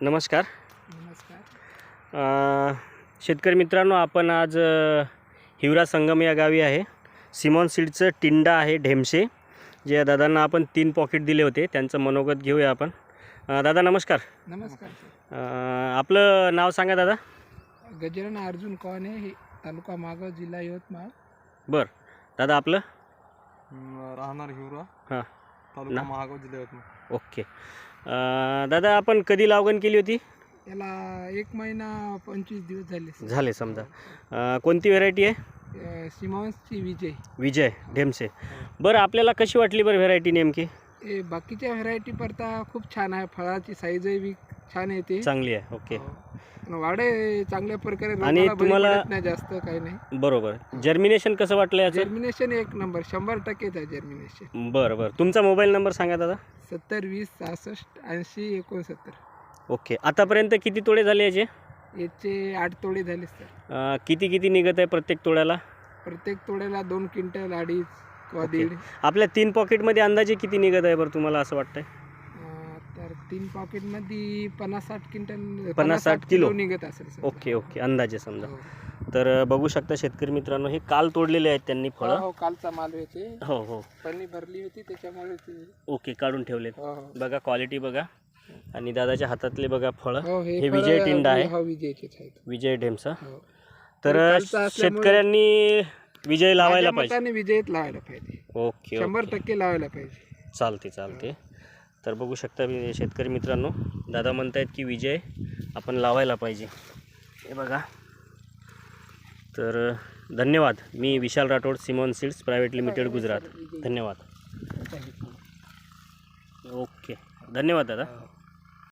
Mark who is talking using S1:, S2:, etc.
S1: नमस्कार.
S2: नमस्कार.
S1: अ, शेतकरी मित्रांनो आपण आज हिवरा संगम या गावी आहे. सिमॉन सीडचं टिंडा आहे ढेमशे जे दादांना आपण तीन पॉकेट दिले होते. त्यांचं मनोगत घेऊया आपण. दादा नमस्कार.
S2: नमस्कार
S1: आपलं नाव सांगा दादा.
S2: गजानन अर्जुन कवाने हे तालुका मागाव जिल्हा यवतमाळ.
S1: बरं. दादा आपलं?
S3: राहणार हिवरा.
S1: हां.
S3: तालुका
S1: ना?
S3: महागाव जिल्हा यवतमाळ
S1: ओके. अ, दादा आपण कधी लागवण केली होती?
S2: याला एक महिना पंचवीस दिवस झाले.
S1: झाले समजा. अ, कोणती व्हेरायटी आहे?
S2: अ, विजय.
S1: विजय ढेमसे. बरं आपल्याला कशी वाटली बरं व्हेरायटी नेमकी?
S2: हे बाकीच्या व्हरायटी परता खूप छान आहे. फळाची साईजही बी छान येते
S1: चांगली आहे. ओके.
S2: वाढे चांगल्या प्रकारे
S1: आणि
S2: रोपाला बळी
S1: तुम्हाला-
S2: पडत नाही जास्त काही नाही.
S1: बरोबर. जर्मिनेशन कसं वाटलं याचं?
S2: जर्मिनेशन एक नंबर शंभर टक्केच आहे जर्मिनेशन
S1: बरं बरं. तुमचा मोबाईल नंबर सांगा दादा.
S2: सत्तर वीस सहासष्ट ऐंशी एकोणसत्तर.
S1: ओके. आतापर्यंत किती तोडे झाले याचे?
S2: याचे आठ तोडे झाले सर.
S1: अं, किती किती निघत आहे प्रत्येक तोड्याला?
S2: प्रत्येक तोड्याला दोन क्विंटल अडीच किंवा. दीड.
S1: आपल्या तीन पॉकेटमध्ये अंदाजे किती निघत आहे बरं तुम्हाला असं वाटतंय?
S2: तीन पॉकेटमध्ये पन्नास साठ क्विंटल
S1: पन्नास साठ किलो.
S2: निघत असेल.
S1: Okay okay. अंदाजे समजा.
S2: हो.
S1: तर अं, बघू शकता शेतकरी मित्रांनो हे काल तोडलेले आहेत त्यांनी
S2: हो,
S1: फळं.
S2: हो कालचा माल होते
S1: हो हो.
S2: पन्नी भरली होती त्याच्यामुळे ते
S1: ओके काढून ठेवलेत.
S2: हो, हो.
S1: बघा क्वालिटी बघा. आणि दादाच्या हातातले बघा फळं.
S2: हो,
S1: हे
S2: फळं-
S1: विजय टिंडा आहे.
S2: हो विजयचेच आहेत.
S1: विजय ढेमसा
S2: हो.
S1: तर
S2: हे कालचं असल्यामुळे-
S1: शेतकऱ्यांनी विजय लावायला
S2: माझ्या
S1: पाहिजे.
S2: मताने विजयच लावायला पाहिजे.
S1: ओके
S2: शंभर टक्के लावायला पाहिजे.
S1: चालते चालते. तर बघू शकता मी शेतकरी मित्रांनो दादा म्हणतायत की विजय आपण लावायला पाहिजे. हे बघा. तर धन्यवाद. मी Vishal Rathod Simon seeds private limited Gujarat. धन्यवाद. ओके. धन्यवाद दादा.